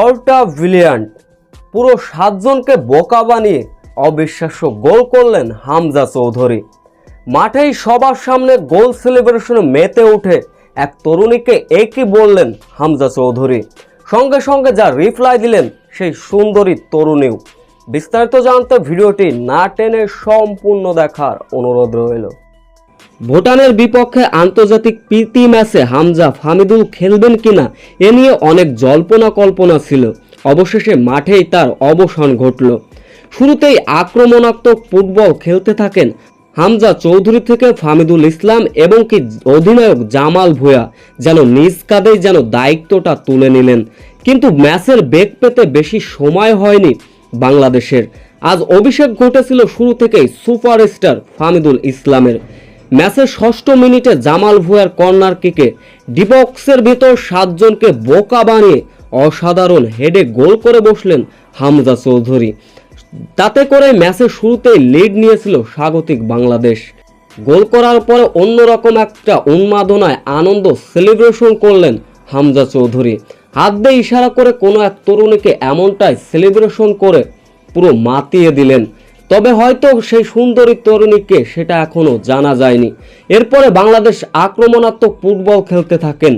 অলটা brilliant পুরো সাতজনকে বোকা বানিয়ে অবিশ্বাস্য গোল করলেন হামজা চৌধুরী। মাঠেই সবার সামনে গোল সেলিব্রেশনে মেতে উঠে এক তরুণীকে একই বললেন হামজা চৌধুরী। সঙ্গে সঙ্গে যা রিপ্লাই দিলেন সেই সুন্দরী তরুণীও। বিস্তারিত জানতে ভিডিওটি না টেনে সম্পূর্ণ দেখার অনুরোধ রইল। ভুটানের বিপক্ষে আন্তর্জাতিক প্রীতি ম্যাচে হামজা ফামিদুল খেলবেন কিনা এ নিয়ে অনেক জল্পনা কল্পনা ছিল। অবশেষে মাঠেই তার অবসান ঘটল। শুরুতেই আক্রমণাত্মক ফুটবল খেলতে থাকেন হামজা চৌধুরী থেকে ফামিদুল ইসলাম এবং কি অধিনায়ক জামাল ভুয়া যেন নিজ কাঁধেই যেন দায়িত্বটা তুলে নিলেন। কিন্তু ম্যাচের বেগ পেতে বেশি সময় হয়নি বাংলাদেশের। আজ অভিষেক ঘটেছিল শুরু থেকেই সুপারস্টার ফামিদুল ইসলামের। ম্যাচের ষষ্ঠ মিনিটে জামাল ভুয়ার কর্নার কিকে ডিবক্সের ভিতর সাতজনকে বোকা বানিয়ে অসাধারণ হেডে গোল করে বসলেন হামজা চৌধুরী। তাতে করে ম্যাচের শুরুতেই লিড নিয়েছিল স্বাগতিক বাংলাদেশ। গোল করার পরে অন্যরকম একটা উন্মাদনায় আনন্দ সেলিব্রেশন করলেন হামজা চৌধুরী। হাত দিয়ে ইশারা করে কোনো এক তরুণীকে এমনটাই সেলিব্রেশন করে পুরো মাতিয়ে দিলেন তবে হয়তো সেই সুন্দরী তরুণীকে সেটা এখনও জানা যায়নি। এরপরে বাংলাদেশ আক্রমণাত্মক ফুটবল খেলতে থাকেন